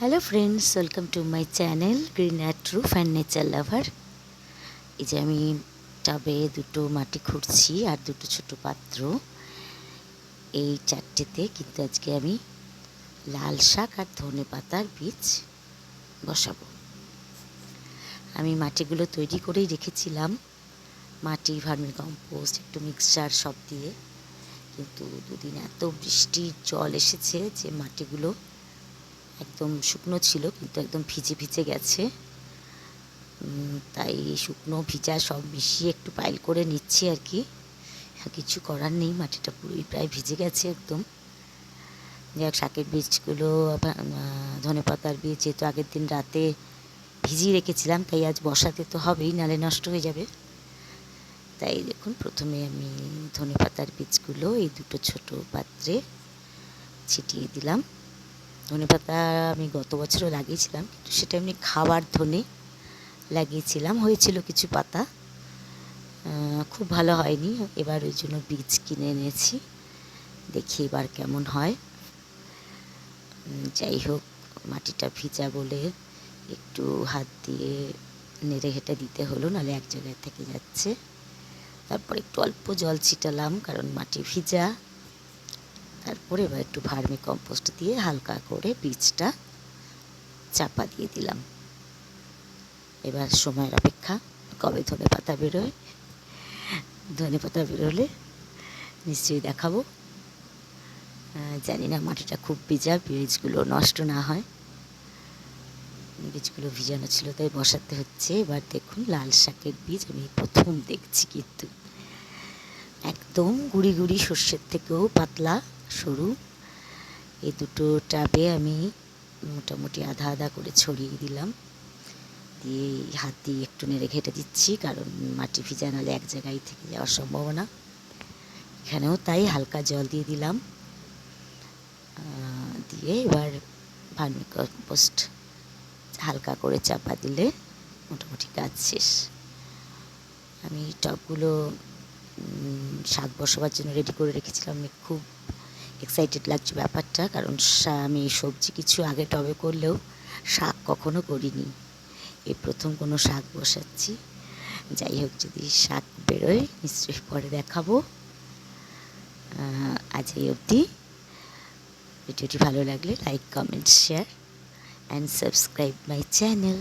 Hello friends welcome to my channel green at roof and nature lover এই যে আমি টবে দুটো মাটি খুঁড়ছি আর দুটো ছোট পাত্র। এই চারটেতে কিন্তু আজকে আমি লাল শাক আর ধনে পাতার বীজ বসাবো। আমি মাটিগুলো তৈরি করেই রেখেছিলাম। মাটি, ভার্মি কম্পোস্ট, একটু মিক্সচার সব দিয়ে। কিন্তু দুদিন এত বৃষ্টির জল এসেছে যে মাটিগুলো একদম শুকনো ছিল, কিন্তু একদম ভিজে ভিজে গেছে। তাই শুকনো ভিজা সব মিশিয়ে একটু পাইল করে নিচ্ছি আর কি। কিছু করার নেই, মাটিটা পুরোই প্রায় ভিজে গেছে একদম। যাক, শাকের বীজগুলো ধনে পাতার বীজ যেহেতু আগের দিন রাতে ভিজিয়ে রেখেছিলাম, তাই আজ বসাতে তো হবেই, নালে নষ্ট হয়ে যাবে। তাই দেখুন, প্রথমে আমি ধনে পাতার বীজগুলো এই দুটো ছোট পাত্রে ছিটিয়ে দিলাম। ধনে পাতা আমি গত বছরও লাগিয়েছিলাম, কিন্তু সেটা এমনি খাবার ধনে লাগিয়েছিলাম, হয়েছিল কিছু পাতা। খুব ভালো হয়নি, এবার ওই জন্য বীজ কিনে এনেছি, দেখি এবার কেমন হয়। যাই হোক, মাটিটা ভিজা বলে একটু হাত দিয়ে নেড়ে হেঁটে দিতে হলো, নাহলে এক জায়গায় থেকে যাচ্ছে। তারপর একটু অল্প জল ছিটালাম, কারণ মাটি ভিজা। তারপরে এবার একটু ভার্মি কম্পোস্ট দিয়ে হালকা করে বীজটা চাপা দিয়ে দিলাম। এবার সময়ের অপেক্ষা, কবে ধনে পাতা বেরোয়? ধনে পাতা বেরোলে নিশ্চয়ই দেখাবো। জানি না মাটিটা খুব ভিজা, বীজগুলো নষ্ট না হয়। বীজগুলো ভিজানো ছিল তাই বসাতে হচ্ছে। এবার দেখুন লাল শাকের বীজ, আমি প্রথম দেখছি কিন্তু। একদম গুড়ি গুড়ি সর্ষের থেকেও পাতলা। সরু। এই দুটো টাবে আমি মোটামুটি আধা আধা করে ছড়িয়ে দিলাম। দিয়ে হাত দিয়ে একটু নেড়ে ঘেটে দিচ্ছি, কারণ মাটি ভিজা নাহলে এক জায়গায় থেকে যাওয়ার সম্ভাবনা। এখানেও তাই হালকা জল দিয়ে দিলাম। দিয়ে এবার ভার্মি কম্পোস্ট হালকা করে চাপা দিলে মোটামুটি কাজ শেষ। আমি টবগুলো শাক বসাবার জন্য রেডি করে রেখেছিলাম। খুব এক্সাইটেড লাগছে ব্যাপারটা, কারণ আমি সবজি কিছু আগে টবে করলেও শাক কখনো করিনি। এই প্রথম কোনো শাক বসাচ্ছি। যাই হোক, যদি শাক বেরোয়, নিশ্চয়ই পরে দেখাবো। আজ এই অবধি। ভিডিওটি ভালো লাগলে like comment share and subscribe my channel